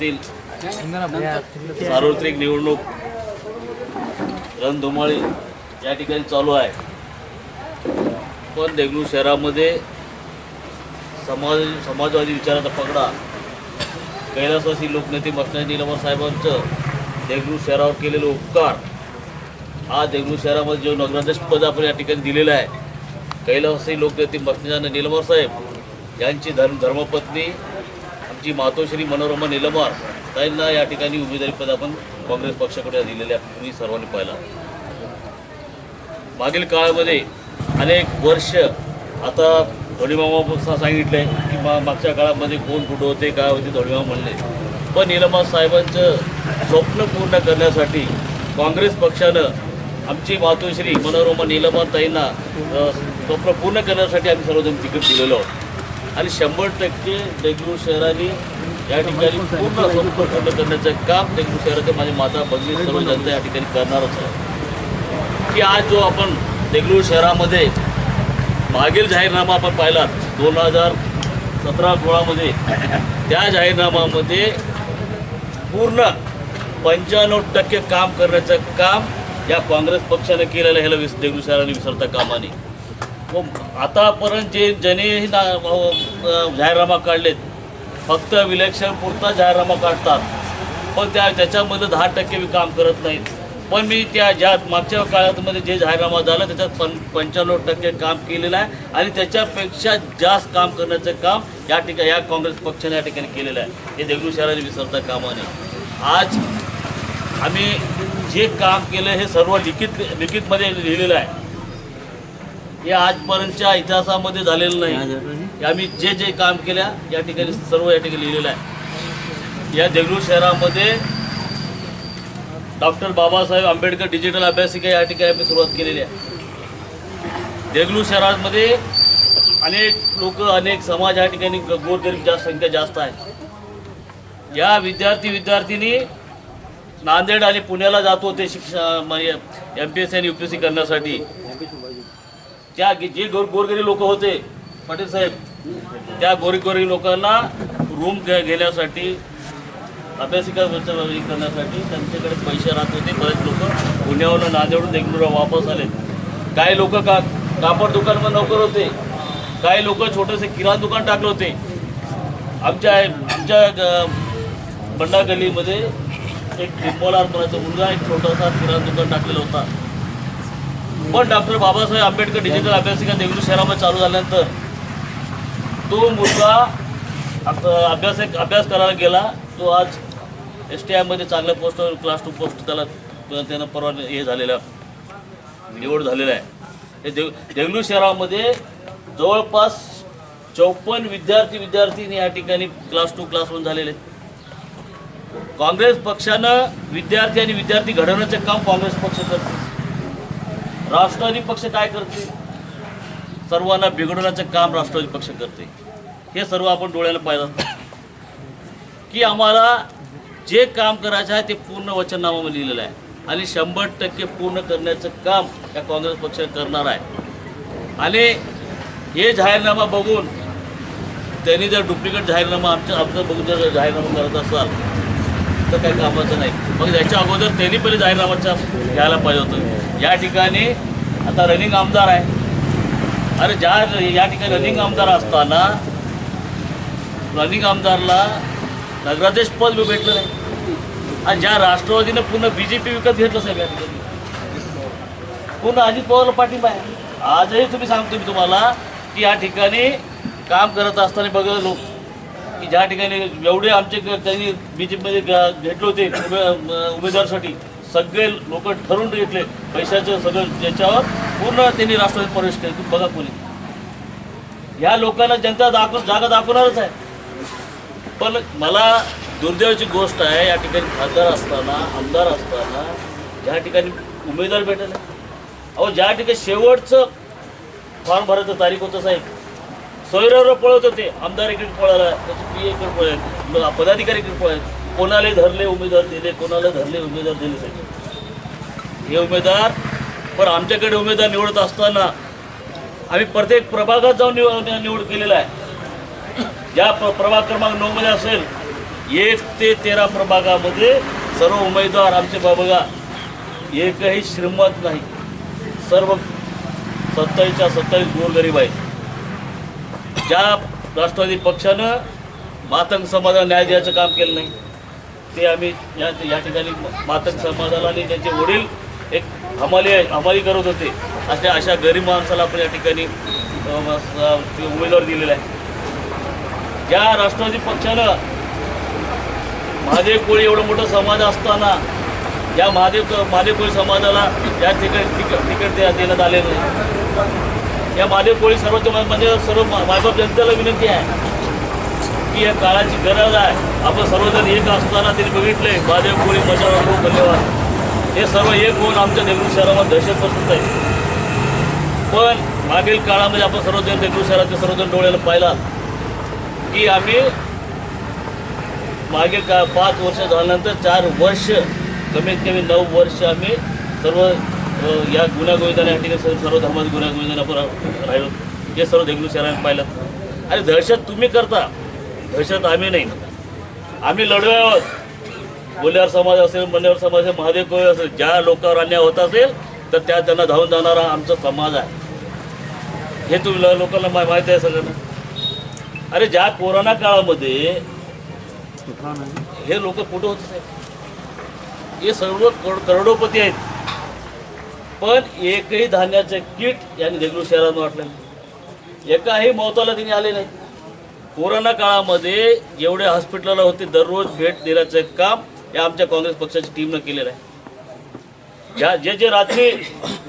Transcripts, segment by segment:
महाराष्ट्रातील सार्वत्रिक निवडणूक रणधुमाळी या ठिकाणी चालू आहे. पण देगलूर शहरामध्ये समाज समाजवादी विचाराचा पगडा कैलासवासी लोकनेते बसणारे निलमर साहेबांचं. देगलूर शहरावर केलेलं उपकार. हा देगलूर शहरामध्ये जो नगराध्यक्ष पद आपण या ठिकाणी दिलेलं आहे कैलासवासी लोकनेते बसणारे निलमर साहेब यांची धर्म धर्मपत्नी आमची मातोश्री मनोरमा निलंबार त्यांना या ठिकाणी उमेदवारीपद आपण काँग्रेस पक्षाकडे दिलेले आहे. तुम्ही सर्वांनी पाहिला. मागील काळामध्ये अनेक वर्ष आता धोडीमामा सांगितलंय की मा मागच्या काळामध्ये कोण कुठं होते काय होते धोडीमामा म्हणले. पण निलंबा साहेबांचं स्वप्न पूर्ण करण्यासाठी काँग्रेस पक्षानं आमची मातोश्री मनोरमा नीलमा ताईंना स्वप्न पूर्ण करण्यासाठी आम्ही सर्वजण तिकीट दिलेलो आहोत आणि शंभर टक्के देगलूर शहराने या ठिकाणी पूर्ण स्वरूप करण्याचं काम देगलूर शहराचे माझे माता भगिनी सर्व जनता या ठिकाणी करणारच आहे. की आज जो आपण देगलूर शहरामध्ये मागील जाहीरनामा आपण पाहिला दोन हजार सतरा सोळामध्ये त्या जाहीरनाम्यामध्ये पूर्ण पंच्याण्णव टक्के काम करण्याचं काम या काँग्रेस पक्षाने केलेलं ह्याला विस देगलूर शहराने विसरता कामाने. हो, आतापर्यंत जे जने ना जाहीरनामा काढलेत फक्त विलेक्शन पुरता जाहीरनामा काढतात. पण त्या त्याच्यामध्ये दहा टक्के मी काम करत नाहीत. पण मी त्या ज्या मागच्या काळामध्ये जे जाहीरनामा झाला त्याच्यात पं पंच्याण्णव टक्के काम केलेलं आहे आणि त्याच्यापेक्षा जास्त काम करण्याचं काम या ठिकाणी या काँग्रेस पक्षाने या ठिकाणी केलेलं आहे. हे देगलूर शहराने विसरता कामाने. आज आम्ही जे काम केलं हे सर्व लिखित लिखितमध्ये लिहिलेलं आहे. हे आजपर्यंतच्या इतिहासामध्ये झालेलं नाही. आम्ही जे जे काम केल्या या ठिकाणी सर्व या ठिकाणी लिहिलेलं आहे. या देगलूर शहरामध्ये डॉक्टर बाबासाहेब आंबेडकर डिजिटल अभ्यासिका या ठिकाणी आम्ही सुरुवात केलेली आहे. देगलूर शहरामध्ये अनेक लोक अनेक समाज या ठिकाणी गोरगरीब जास्त संख्या जास्त आहे. या विद्यार्थी विद्यार्थिनी नांदेड आणि पुण्याला जात होते शिक्षा एम पी एस सी आणि यू पी एस सी करण्यासाठी. त्या जे गोर गोरगरीब लोक होते पाटील साहेब त्या गोरगरीब लोकांना रूम घेण्यासाठी अभ्यासिका करण्यासाठी त्यांच्याकडे पैसे राहत होते. बरेच लोक पुण्यावरून नांदेडून देगलूरला वापस आले. काही लोक का कापड दुकानमध्ये नोकर होते. काही लोक छोटेसे किराणा दुकान टाकले होते. आमच्या आमच्या ग- बंडा गल्लीमध्ये एक निंबोलार मुलगा एक छोटासा किराणा दुकान टाकलेला होता. पण डॉक्टर बाबासाहेब आंबेडकर डिजिटल अभ्यासिका देवगिरी शहरामध्ये चालू झाल्यानंतर तो मुलगा आता अभ्यास अभ्यास करायला गेला. तो आज एस टी आयमध्ये चांगल्या पोस्टवर क्लास टू पोस्ट त्याला त्यानं परवा हे झालेला निवड झालेला आहे. हे देव देगलूर शहरामध्ये जवळपास चौपन्न विद्यार्थी विद्यार्थी या ठिकाणी क्लास टू क्लास वन झालेले काँग्रेस पक्षानं विद्यार्थी आणि विद्यार्थी घडवण्याचं काम काँग्रेस पक्ष करतो. राष्ट्रवादी पक्ष काय करते? सर्वांना बिघडवण्याचं काम राष्ट्रवादी पक्ष करते. हे सर्व आपण डोळ्याला पाहिलं. की आम्हाला जे काम करायचं आहे ते पूर्ण वचननामामध्ये लिहिलेलं आहे. आणि शंभर टक्के पूर्ण करण्याचं काम या काँग्रेस पक्ष करणार आहे. आणि हे जाहीरनामा बघून त्यांनी जर डुप्लिकेट जाहीरनामा आमच्या आमचं बघून जर जाहीरनामा करत असाल तर काही कामाचं नाही. मग त्याच्या अगोदर त्यांनी पहिले जाहीरनामाचा घ्यायला पाहिजे होतं. या ठिकाणी आता रनिंग आमदार आहे. अरे ज्या या ठिकाणी रनिंग आमदार असताना रनिंग आमदारला नगराध्यक्ष पद बी भेटलं नाही. आणि ज्या राष्ट्रवादीनं पुन्हा बी जे पी विकत घेतलं साहेब या ठिकाणी. पूर्ण अजित पवारला पाठिंबा आहे. आजही तुम्ही सांगतो मी तुम्हाला की या ठिकाणी काम करत असताना बघा लोक. की ज्या ठिकाणी एवढे आमचे त्यांनी बी जे पीमध्ये घेतले होते उमे सगळे लोक ठरवून घेतले पैशाचं सगळं त्याच्यावर. पूर्ण त्यांनी राष्ट्रवादी प्रवेश केले. बघा कोणी. या लोकांना जनता दाखव जागा दाखवणारच आहे. पण मला दुर्दैवाची गोष्ट आहे या ठिकाणी खासदार असताना आमदार असताना ज्या ठिकाणी उमेदवार भेटले अहो ज्या ठिकाणी शेवटचं फॉर्म भरायचं तारीख होतं साहेब सोयऱ्यावर पळत होते. आमदार इकडे पळाला त्याचे पी इकडे पळत पदाधिकारी इकडे पळत कोणाला धरले उमेदवार दिले कोणाला धरले उमेदवार दिले साहेब हे उमेदवार पण आमच्याकडे उमेदवार निवडत असताना आम्ही प्रत्येक प्रभागात जाऊन निवड निवड केलेला आहे. ज्या प्र प्रभाग क्रमांक नऊमध्ये असेल एक ते तेरा प्रभागामध्ये सर्व उमेदवार आमचे बा- बघा एकही श्रीमंत नाही. सर्व सत्तावीसच्या सत्तावीस गोरगरीब आहेत. ज्या राष्ट्रवादी पक्षानं मातंग समाजाला न्याय द्यायचं काम केलं नाही ते आम्ही या या ठिकाणी मातंग समाजाला आणि त्यांचे वडील एक हमाली हमाली करत होते. अशा अशा गरीब माणसाला आपण या ठिकाणी उमेदवार दिलेला आहे. ज्या राष्ट्रवादी पक्षानं महादेव कोळी एवढं मोठं समाज असताना या महादेव महादेव कोळी समाजाला या ठिकाणी तिकट देण्यात आलेलं नाही या महादेव कोळी सर्वोच्च म्हणजे सर्व मा- मायबाप जनतेला विनंती आहे की या काळाची गरज आहे. आपण सर्वजण एक असताना त्यांनी बघितले महादेव कोळी मशाला खूप धन्यवाद. हे सर्व एक होऊन आमच्या देगलूर शहरामध्ये दहशत पसरत आहे. पण मागील काळामध्ये आपण सर्वजण देगलूर शहराच्या सर्वजण डोळ्याला पाहिला की आम्ही मागील का पाच वर्ष झाल्यानंतर चार वर्ष कमीत कमी नऊ वर्ष आम्ही सर्व या गुन्ह्यागोविंदाने या ठिकाणी सर्व सर्व धर्माचे गुन्ह्यागोविंदाने आपण राहिलो. हे सर्व देगलू शहराने पाहिलं. आणि दहशत तुम्ही करता. दहशत आम्ही नाही. आम्ही लढवे आहोत. बोल्यावर समाज असेल मन्यावर समाज असेल महादेव कोळी असेल ज्या लोकांवर अन्याय होत असेल तर त्या त्यांना धावून जाणारा आमचा समाज आहे. हे तुम्ही लोकांना मा- माहिती आहे सगळ्यांना. अरे ज्या कोरोना काळामध्ये हे लोक कुठं होते? हे सर्व करोडोपती आहेत. पण एकही धान्याचं किट यांनी देगलूर शहरात वाटलं नाही. एकाही मौताला तिने आले नाही. कोरोना काळामध्ये जेवढे हॉस्पिटलला होते दररोज भेट देण्याचं काम या आमच्या काँग्रेस पक्षाची टीमनं केलेलं आहे. ज्या जे जे रात्री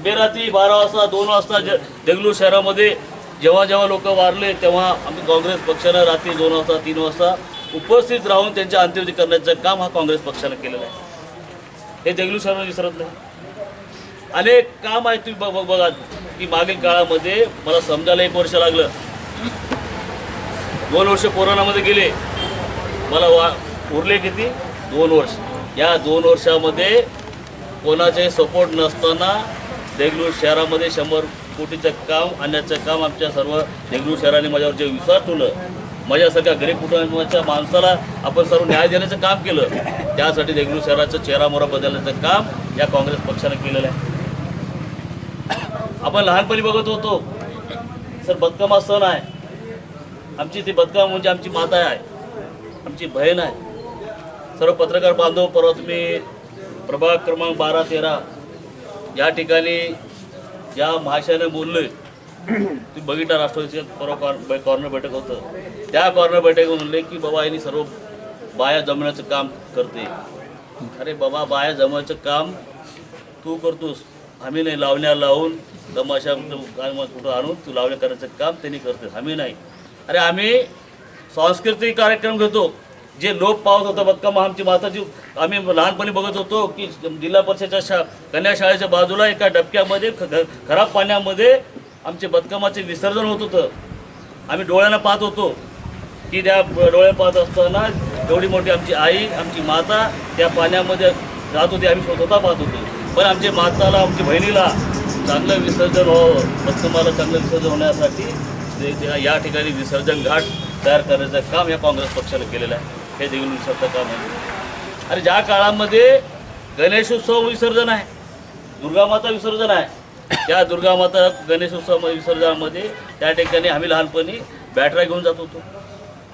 बेरात्री बारा वाजता दोन वाजता जे देगलूर शहरामध्ये जेव्हा जेव्हा लोक वारले तेव्हा आम्ही काँग्रेस पक्षानं रात्री दोन वाजता तीन वाजता उपस्थित राहून त्यांच्या अंत्यविधी करण्याचं काम हा काँग्रेस पक्षानं केलेलं आहे. हे देगलूर शहराला विसरत नाही. अनेक काम आहे तुम्ही बघ- बघ- बघा की मागील काळामध्ये मला समजायला एक वर्ष लागलं. दोन वर्ष कोरोनामध्ये गेले. मला वा उरले किती? दोन वर्ष. या दोन वर्षामध्ये कोणाचे सपोर्ट नसताना देगलूर शहरामध्ये शंभर कोटीचं काम आणण्याचं काम आमच्या सर्व देगलूर शहराने माझ्यावर जे विश्वास ठेवलं माझ्यासारख्या गरीब कुटुंबाच्या माणसाला आपण सर्व न्याय देण्याचं काम केलं. त्यासाठी देगलूर शहराचं चेहरामोरा बदलण्याचं काम या काँग्रेस पक्षानं केलेलं आहे. आपण लहानपणी बघत होतो. सर बदकामा सण आहे. आमची ती बदकाम म्हणजे आमची माता आहे. आमची बहीण आहे. सर्व पत्रकार बांधव परवा तुम्ही प्रभाग क्रमांक बारा तेरा. या ठिकाणी ज्या भाषेने बोललोय. तुम्ही बघितला राष्ट्रवादीचे परवा कॉर्नर कॉर्नर बैठक होतं. त्या कॉर्नर बैठक म्हणले की बाबा यांनी सर्व बाया जमण्याचं काम करते. अरे बाबा बाया जमवायचं काम तू करतोस. आम्ही नाही लावण्या लावून तमाशा कुठं आणून तू लावण्या करायचं काम त्यांनी करते आम्ही नाही. अरे आम्ही सांस्कृतिक कार्यक्रम घेतो. जे लोप पावत होतं बक्कम आमची माताची आम्ही लहानपणी बघत होतो की जिल्हा परिषदेच्या शा कन्या शाळेच्या बाजूला एका डबक्यामध्ये ख- खराब पाण्यामध्ये आमचे बदकामाचे विसर्जन होत होतं. आम्ही डोळ्यांना पाहत होतो की त्या डोळ्या पाहत असताना एवढी मोठी आमची आई आमची माता त्या पाण्यामध्ये जात होती. आम्ही स्वतः पाहत होतो. पण आमच्या माताला आमच्या बहिणीला चांगलं विसर्जन हो, व्हावं बदकमाला चांगलं विसर्जन होण्यासाठी या ठिकाणी विसर्जन घाट तयार करण्याचं काम या काँग्रेस पक्षानं केलेलं आहे. हे देखील विसरतं काम आहे. आणि ज्या काळामध्ये गणेशोत्सव विसर्जन आहे दुर्गामाता विसर्जन आहे त्या दुर्गामाता गणेशोत्सव विसर्जनामध्ये त्या ठिकाणी आम्ही लहानपणी बॅटऱ्या घेऊन जात होतो.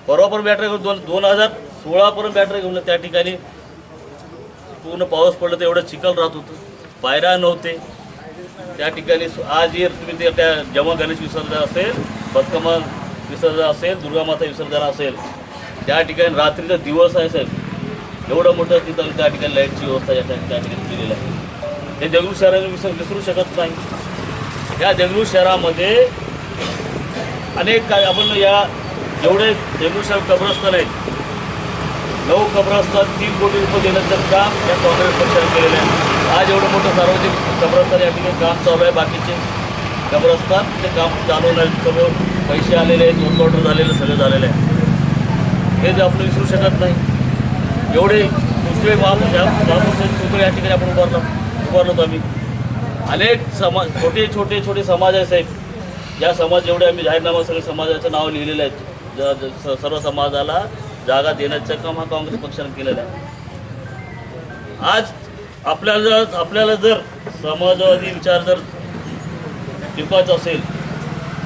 परवा पण बॅटऱ्या घेऊन दोन दोन हजार सोळापर्यंत बॅटऱ्या घेऊन त्या ठिकाणी पूर्ण पाऊस पडलं तर एवढं चिखल राहत होतं. पायऱ्या नव्हते. त्या ठिकाणी आज जर तुम्ही ते त्या जेव्हा गणेश विसर्जन असेल बदकमा विसर्जन असेल दुर्गामाता विसर्जन असेल त्या ठिकाणी रात्रीचा दिवस आहे साहेब. एवढं मोठं तिथं त्या ठिकाणी लाईटची व्यवस्था या त्या त्या ठिकाणी केलेली आहे. हे देगलूर शहराने विसर विसरू शकत नाही. या देगलूर शहरामध्ये अनेक काय आपण या जेवढे देगलूर शहर कब्रस्तान आहेत नऊ कब्रस्तान तीन कोटी रुपये देण्याचं काम या काँग्रेस पक्षाने केलेलं आहे. आज एवढं मोठं सार्वजनिक कब्रस्तान या ठिकाणी काम चालू आहे. बाकीचे कब्रस्तान ते काम चालवणार सर्व पैसे आलेले आहेत दोन ऑर्डर झालेलं सगळं झालेलं आहे. हे जे आपण विसरू शकत नाही. एवढे दुसरे महापुरुष महापुरुषाचे पुतळे या ठिकाणी आपण उभारलो उभारलो आम्ही. अनेक समाज छोटे छोटे छोटे समाज आहे साहेब. या समाज जेवढे आम्ही जाहीरनामा सगळे समाजाचं नाव लिहिलेलं आहे. ज- सर्व समाजाला जागा देण्याचं काम हा काँग्रेस पक्षाने केलेलं आहे. आज आपल्याला जर आपल्याला जर समाजवादी विचार जर टिकवायचा असेल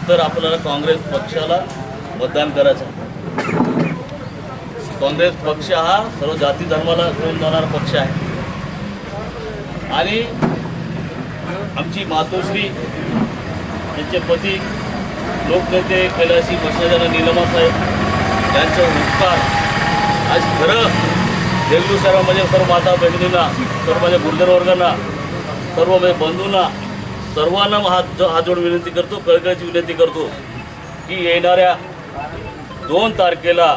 तर आपल्याला काँग्रेस पक्षाला मतदान करायचं आहे. काँग्रेस पक्ष हा सर्व जाती धर्माला घेऊन जाणारा पक्ष आहे आणि आमची मातोश्री यांचे पती लोकनेते कैलासी बसनाजना निलमा साहेब यांचा उपकार आज खरं देगलू म्हणजे सर्व माता बहिणींना सर्व माझ्या गुरुजन वर्गांना सर्व माझ्या बंधूंना सर्वांना हात हात जोडून विनंती करतो कळकळीची विनंती करतो की येणाऱ्या दोन तारखेला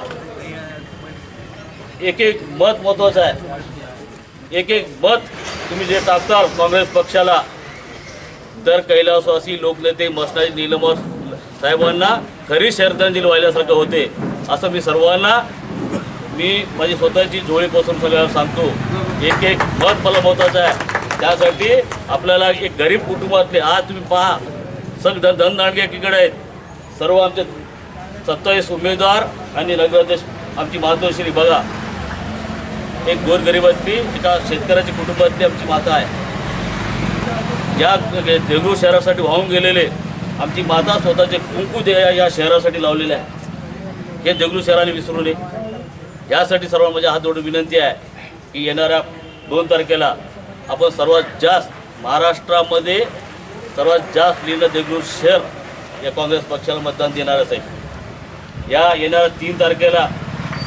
एक एक मत महत्वाचं आहे. एक एक मत तुम्ही जे टाकताल काँग्रेस पक्षाला तर कैलासवासी लोकनेते मसनाजी नीलम साहेबांना खरी श्रद्धांजली वाहिल्यासारखं होते असं मी सर्वांना मी माझी स्वतःची जोडीपासून सगळ्याला सांगतो एक एक मत मला महत्वाचं आहे. त्यासाठी आपल्याला एक गरीब कुटुंबातले आज तुम्ही पहा सग धन धनदांडगे एकीकडे आहेत. सर्व आमचे सत्तावीस उमेदवार आणि नगराध्यक्ष आमची मातोश्री बघा. एक गोरगरिबातली एका शेतकऱ्याची कुटुंबातली आमची माता आहे. या देगलूर शहरासाठी वाहून गेलेले आमची माता स्वतःचे कुंकू दे या शहरासाठी लावलेले आहे. हे देगलूर शहराने विसरू नये. यासाठी सर्व माझ्या हात जोडून विनंती आहे की येणाऱ्या दोन तारखेला आपण सर्वात जास्त महाराष्ट्रामध्ये सर्वात जास्त लिहिलं देगलूर शहर या काँग्रेस पक्षाला मतदान देणारच आहे या येणाऱ्या तीन तारखेला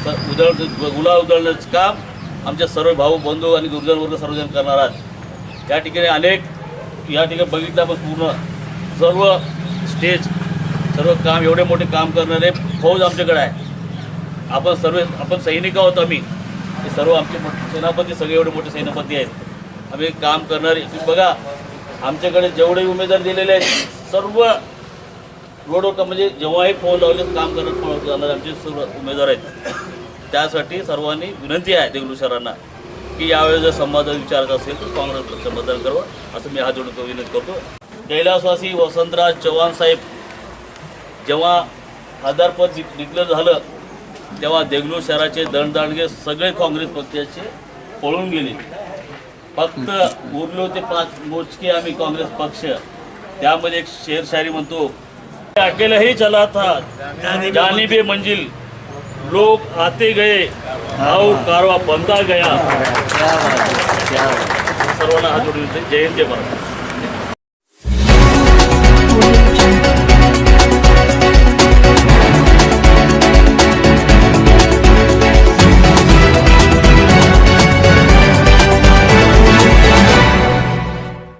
स उधळ गुला उधळण्याचं काम आमचे सर्व भाऊ बंधू आणि गुरुजनवर्ग सर्वजण करणार आहात. त्या ठिकाणी अनेक या ठिकाणी बघितलं आपण पूर्ण सर्व स्टेज सर्व काम एवढे मोठे काम करणारे फौज आमच्याकडे आहे. आपण सर्व आपण सैनिक आहोत आम्ही. हे सर्व आमचे मोठे सेनापती सगळे एवढे मोठे सेनापती आहेत. आम्ही काम करणारे तुम्ही बघा आमच्याकडे जेवढे उमेदवार दिलेले आहेत सर्व रोडवर का म्हणजे जेव्हाही फोन लावले काम करत पळत जाणारे आमचे सर्व उमेदवार आहेत. त्यासाठी सर्वांनी विनंती आहे देगलू सरांना की यावेळेस जर संवाद विचारायचा असेल तर काँग्रेस पक्ष मतदान करावं असं मी हा जोडून विनंती करतो. कैलासवासी वसंतराज चव्हाण साहेब जेव्हा खासदारपद डिक्लेअर झालं तेव्हा देगलूर शहराचे दणदाणगे सगळे काँग्रेस पक्षाचे पळून गेले. फक्त उरले होते पाच मोजके आम्ही काँग्रेस पक्ष. त्यामध्ये एक शेरशायरी म्हणतो अकेला ही चला था जानिबे मंजिल. लोग आते गए और कारवा बनता गया. सर्वांना हात जोडून जय हिंद जय भारत.